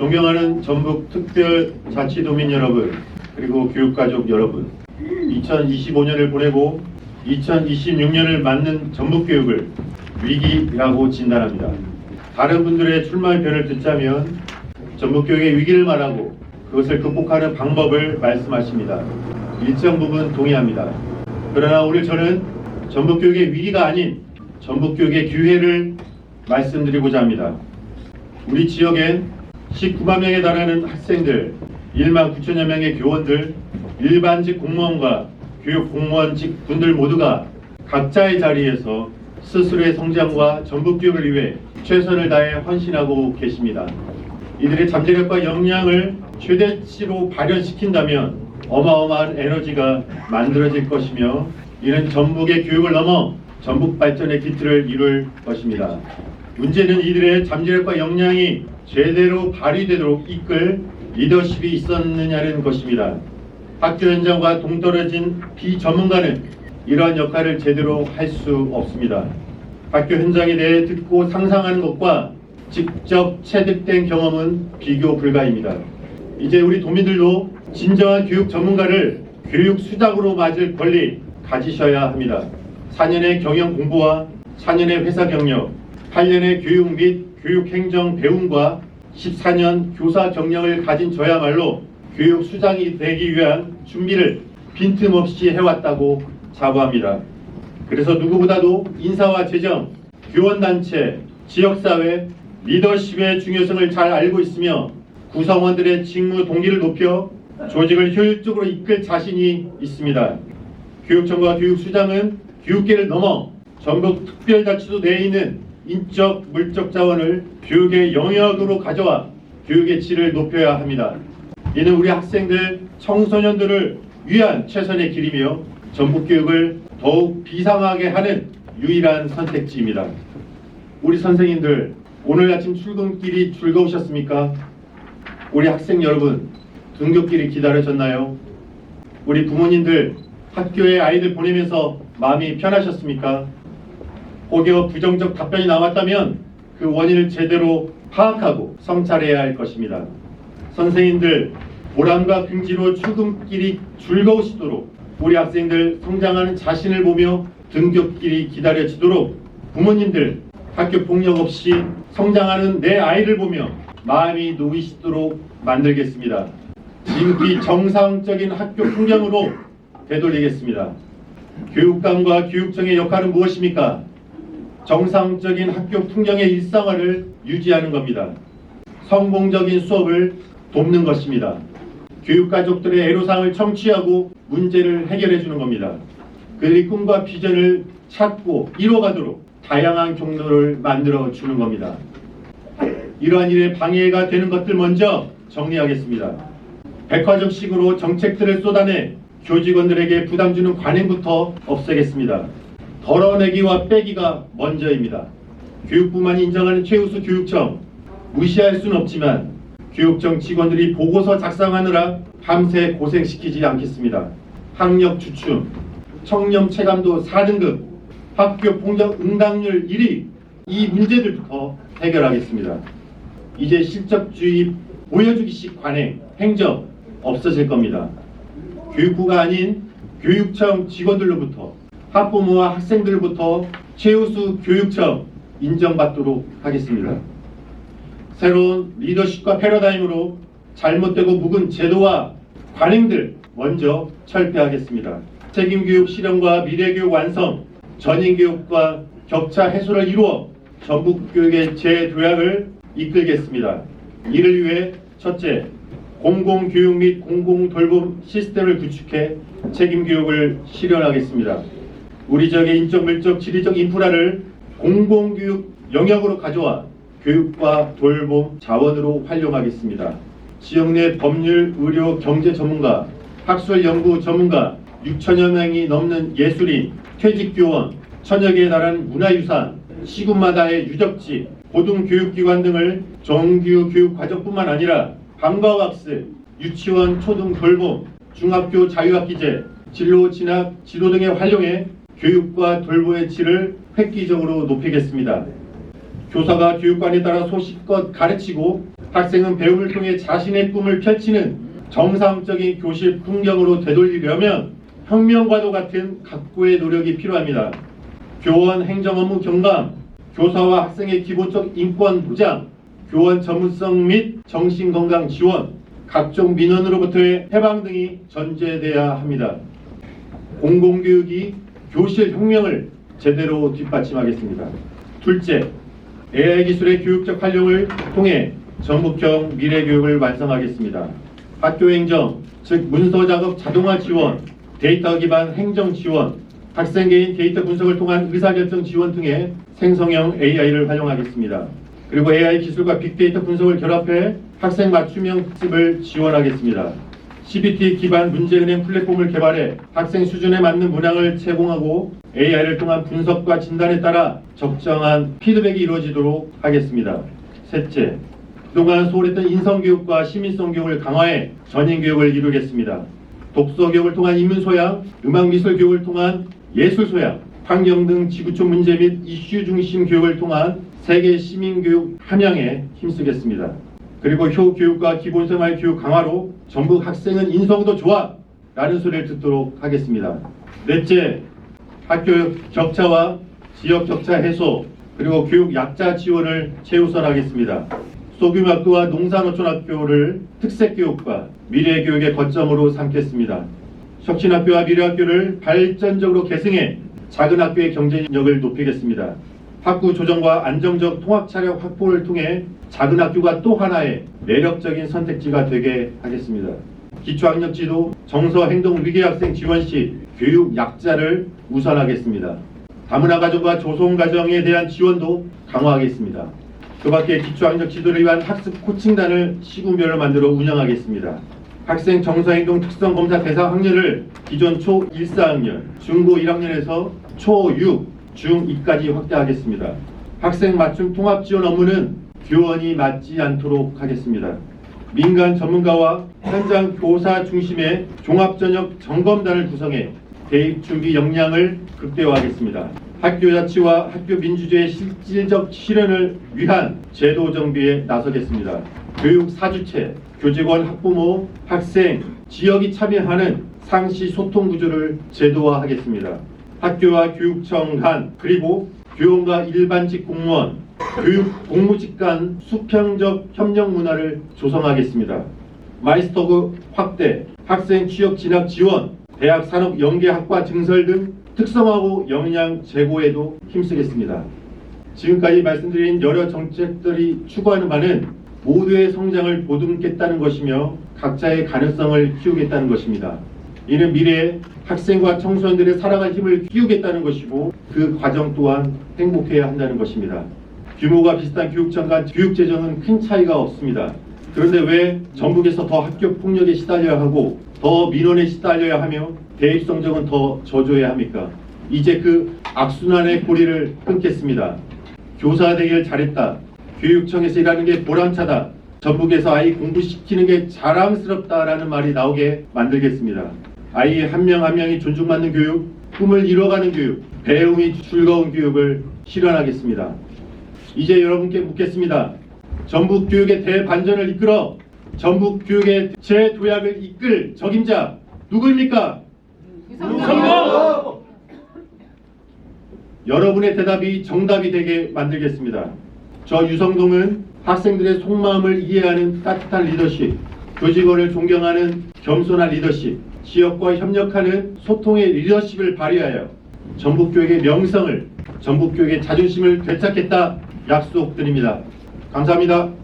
존경하는 전북 특별자치도민 여러분, 그리고 교육가족 여러분, 2025년을 보내고 2026년을 맞는 전북교육을 위기라고 진단합니다. 다른 분들의 출마의 변을 듣자면 전북교육의 위기를 말하고 그것을 극복하는 방법을 말씀하십니다. 일정 부분 동의합니다. 그러나 오늘 저는 전북교육의 위기가 아닌 전북교육의 기회를 말씀드리고자 합니다. 우리 지역엔 19만 명에 달하는 학생들, 1만 9천여 명의 교원들, 일반직 공무원과 교육 공무원직 분들 모두가 각자의 자리에서 스스로의 성장과 전북교육을 위해 최선을 다해 헌신하고 계십니다. 이들의 잠재력과 역량을 최대치로 발현시킨다면 어마어마한 에너지가 만들어질 것이며 이는 전북의 교육을 넘어 전북 발전의 기틀을 이룰 것입니다. 문제는 이들의 잠재력과 역량이 제대로 발휘되도록 이끌 리더십이 있었느냐는 것입니다. 학교 현장과 동떨어진 비전문가는 이러한 역할을 제대로 할 수 없습니다. 학교 현장에 대해 듣고 상상하는 것과 직접 체득된 경험은 비교 불가입니다. 이제 우리 도민들도 진정한 교육 전문가를 교육 수장으로 맞을 권리 가지셔야 합니다. 4년의 경영 공부와 4년의 회사 경력, 8년의 교육 및 교육 행정 배움과 14년 교사 경력을 가진 저야말로 교육 수장이 되기 위한 준비를 빈틈없이 해왔다고 자부합니다. 그래서 누구보다도 인사와 재정, 교원단체, 지역사회, 리더십의 중요성을 잘 알고 있으며 구성원들의 직무 동기를 높여 조직을 효율적으로 이끌 자신이 있습니다. 교육청과 교육수장은 교육계를 넘어 전국 특별자치도 내에 있는 인적, 물적 자원을 교육의 영역으로 가져와 교육의 질을 높여야 합니다. 이는 우리 학생들, 청소년들을 위한 최선의 길이며 전북 교육을 더욱 비상하게 하는 유일한 선택지입니다. 우리 선생님들, 오늘 아침 출근길이 즐거우셨습니까? 우리 학생 여러분, 등교길이 기다려졌나요? 우리 부모님들, 학교에 아이들 보내면서 마음이 편하셨습니까? 혹여 부정적 답변이 나왔다면 그 원인을 제대로 파악하고 성찰해야 할 것입니다. 선생님들 보람과 긍지로 출근길이 즐거우시도록 우리 학생들 성장하는 자신을 보며 등교길이 기다려지도록 부모님들 학교 폭력 없이 성장하는 내 아이를 보며 마음이 놓이시도록 만들겠습니다. 지극히 정상적인 학교 풍경으로 되돌리겠습니다. 교육감과 교육청의 역할은 무엇입니까? 정상적인 학교 풍경의 일상화를 유지하는 겁니다. 성공적인 수업을 돕는 것입니다. 교육가족들의 애로사항을 청취하고 문제를 해결해 주는 겁니다. 그들의 꿈과 비전을 찾고 이뤄가도록 다양한 경로를 만들어 주는 겁니다. 이러한 일에 방해가 되는 것들 먼저 정리하겠습니다. 백화점식으로 정책들을 쏟아내 교직원들에게 부담 주는 관행부터 없애겠습니다. 덜어내기와 빼기가 먼저입니다. 교육부만이 인정하는 최우수 교육청 무시할 수는 없지만 교육청 직원들이 보고서 작성하느라 밤새 고생시키지 않겠습니다. 학력 주춤, 청렴 체감도 4등급, 학교 폭력 응당률 1위 이 문제들부터 해결하겠습니다. 이제 실적주의 보여주기식 관행, 행정 없어질 겁니다. 교육부가 아닌 교육청 직원들로부터 학부모와 학생들부터 최우수 교육청 인정받도록 하겠습니다. 새로운 리더십과 패러다임으로 잘못되고 묵은 제도와 관행들 먼저 철폐하겠습니다. 책임교육 실현과 미래교육 완성, 전인교육과 격차 해소를 이루어 전북교육의 재도약을 이끌겠습니다. 이를 위해 첫째, 공공교육 및 공공돌봄 시스템을 구축해 책임교육을 실현하겠습니다. 우리 지역의 인적, 물적, 지리적 인프라를 공공교육 영역으로 가져와 교육과 돌봄 자원으로 활용하겠습니다. 지역 내 법률, 의료, 경제 전문가, 학술 연구 전문가 6천여 명이 넘는 예술인, 퇴직 교원, 천여 개에 달하는 문화유산, 시군마다의 유적지, 고등교육기관 등을 정규 교육 과정뿐만 아니라 방과학습, 유치원, 초등 돌봄, 중학교 자유학기제, 진로 진학, 지도 등에 활용해 교육과 돌봄의 질을 획기적으로 높이겠습니다. 교사가 교육관에 따라 소식껏 가르치고 학생은 배움을 통해 자신의 꿈을 펼치는 정상적인 교실 풍경으로 되돌리려면 혁명과도 같은 각고의 노력이 필요합니다. 교원 행정 업무 경감, 교사와 학생의 기본적 인권 보장, 교원 전문성 및 정신건강 지원, 각종 민원으로부터의 해방 등이 전제돼야 합니다. 공공교육이 교실 혁명을 제대로 뒷받침하겠습니다. 둘째, AI 기술의 교육적 활용을 통해 전국형 미래 교육을 완성하겠습니다. 학교 행정, 즉 문서 작업 자동화 지원, 데이터 기반 행정 지원, 학생 개인 데이터 분석을 통한 의사결정 지원 등의 생성형 AI를 활용하겠습니다. 그리고 AI 기술과 빅데이터 분석을 결합해 학생 맞춤형 학습을 지원하겠습니다. CBT 기반 문제은행 플랫폼을 개발해 학생 수준에 맞는 문항을 제공하고 AI를 통한 분석과 진단에 따라 적정한 피드백이 이루어지도록 하겠습니다. 셋째, 그동안 소홀했던 인성교육과 시민성 교육을 강화해 전인교육을 이루겠습니다. 독서교육을 통한 인문소양, 음악미술 교육을 통한 예술소양, 환경 등 지구촌 문제 및 이슈 중심 교육을 통한 세계 시민교육 함양에 힘쓰겠습니다. 그리고 효교육과 기본생활 교육 강화로 전북 학생은 인성도 좋아 라는 소리를 듣도록 하겠습니다. 넷째, 학교 격차와 지역 격차 해소 그리고 교육 약자 지원을 최우선하겠습니다. 소규모 학교와 농산어촌 학교를 특색교육과 미래교육의 거점으로 삼겠습니다. 혁신학교와 미래학교를 발전적으로 계승해 작은 학교의 경쟁력을 높이겠습니다. 학구 조정과 안정적 통합 차력 확보를 통해 작은 학교가 또 하나의 매력적인 선택지가 되게 하겠습니다. 기초학력 지도, 정서 행동 위기 학생 지원 시 교육 약자를 우선하겠습니다. 다문화 가정과 조성 가정에 대한 지원도 강화하겠습니다. 그 밖에 기초학력 지도를 위한 학습 코칭단을 시군별로 만들어 운영하겠습니다. 학생 정서행동 특성 검사 대상 학년을 기존 초 1, 4학년, 중고 1학년에서 초 6, 중 2까지 확대하겠습니다. 학생 맞춤 통합 지원 업무는 교원이 맡지 않도록 하겠습니다. 민간 전문가와 현장 교사 중심의 종합전역 점검단을 구성해 대입 준비 역량을 극대화하겠습니다. 학교 자치와 학교 민주주의 실질적 실현을 위한 제도 정비에 나서겠습니다. 교육 사주체, 교직원, 학부모, 학생, 지역이 참여하는 상시 소통 구조를 제도화하겠습니다. 학교와 교육청 간 그리고 교원과 일반직 공무원, 교육 공무직 간 수평적 협력 문화를 조성하겠습니다. 마이스터그 확대, 학생 취업 진학 지원, 대학 산업 연계학과 증설 등 특성화고 역량 제고에도 힘쓰겠습니다. 지금까지 말씀드린 여러 정책들이 추구하는 바는 모두의 성장을 보듬겠다는 것이며 각자의 가능성을 키우겠다는 것입니다. 이는 미래에 학생과 청소년들의 살아갈 힘을 키우겠다는 것이고 그 과정 또한 행복해야 한다는 것입니다. 규모가 비슷한 교육청 간 교육 재정은 큰 차이가 없습니다. 그런데 왜 전북에서 더 학교 폭력에 시달려야 하고 더 민원에 시달려야 하며 대입 성적은 더 저조해야 합니까? 이제 그 악순환의 고리를 끊겠습니다. 교사 되길 잘했다. 교육청에서 일하는 게 보람차다. 전북에서 아이 공부시키는 게 자랑스럽다라는 말이 나오게 만들겠습니다. 아이 한 명 한 명이 존중받는 교육, 꿈을 이뤄가는 교육, 배움이 즐거운 교육을 실현하겠습니다. 이제 여러분께 묻겠습니다. 전북 교육의 대반전을 이끌어 전북 교육의 재도약을 이끌 적임자 누구입니까? 여러분의 대답이 정답이 되게 만들겠습니다. 저 유성동은 학생들의 속마음을 이해하는 따뜻한 리더십, 교직원을 존경하는 겸손한 리더십, 지역과 협력하는 소통의 리더십을 발휘하여 전북교육의 명성을, 전북교육의 자존심을 되찾겠다 약속드립니다. 감사합니다.